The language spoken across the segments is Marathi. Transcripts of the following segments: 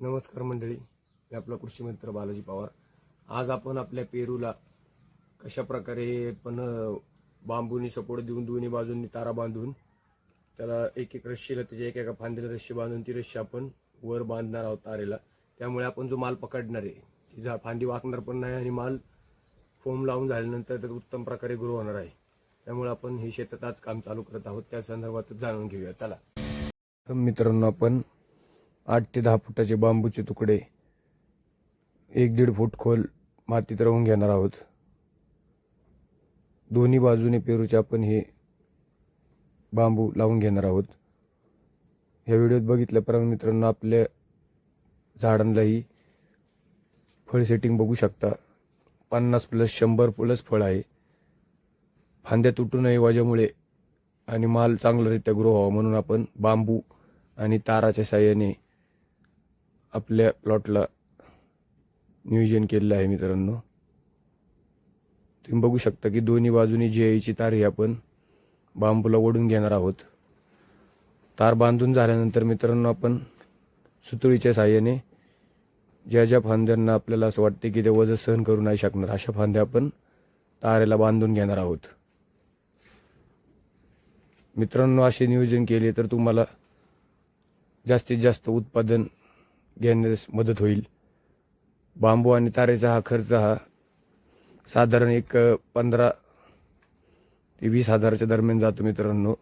नमस्कार मंडळी मी आपला कृषी मित्र बालाजी पवार. आज आपण आपल्या पेरूला कशा प्रकारे पण बांबूनी सपोर्ट देऊन दोन्ही बाजूंनी तारा बांधून त्याला एक एक रश्शीला त्याच्या एक एका फांदीला रश्शी बांधून ती रश्शी आपण वर बांधणार आहोत तारेला. त्यामुळे आपण जो माल पकडणार आहे ती झा फांदी वाकणार पण नाही आणि माल फोम लावून झाल्यानंतर त्यात उत्तम प्रकारे ग्रो होणार आहे. त्यामुळे आपण हे शेतात आज काम चालू करत आहोत. त्या संदर्भात जाणून घेऊया. चला. मित्रांनो आपण आठ ते दहा फुटाचे बांबूचे तुकडे एक दीड फूट खोल मातीत राहून घेणार आहोत. दोन्ही बाजूने पेरूचे आपण हे बांबू लावून घेणार आहोत. ह्या व्हिडिओत बघितल्याप्रमाणे मित्रांनो आपल्या झाडांनाही फळ सेटिंग बघू शकता. पन्नास प्लस शंभर प्लस फळ आहे. फांद्या तुटू नये वाजामुळे आणि माल चांगल्यारीत्या ग्रो व्हावा म्हणून आपण बांबू आणि ताराच्या साह्याने आपल्या प्लॉटला नियोजन केलेलं आहे मित्रांनो. तुम्ही बघू शकता की दोन्ही बाजूनी जी आईची तार ही आपण बांबूला ओढून घेणार आहोत. तार बांधून झाल्यानंतर मित्रांनो आपण सुतळीच्या साह्याने ज्या ज्या फांद्यांना आपल्याला असं वाटते की ते वजन सहन करू नाही शकणार अशा फांद्या आपण तारेला बांधून घेणार आहोत. मित्रांनो असे नियोजन केले तर तुम्हाला जास्तीत जास्त उत्पादन घेण्यास मदत होईल. बांबू आणि तारेचा हा खर्च हा साधारण एक पंधरा ते वीस हजाराच्या दरम्यान जातो मित्रांनो.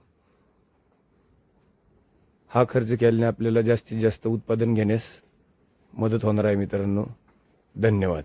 हा खर्च केल्याने आपल्याला जास्तीत जास्त उत्पादन घेण्यास मदत होणार आहे मित्रांनो. धन्यवाद.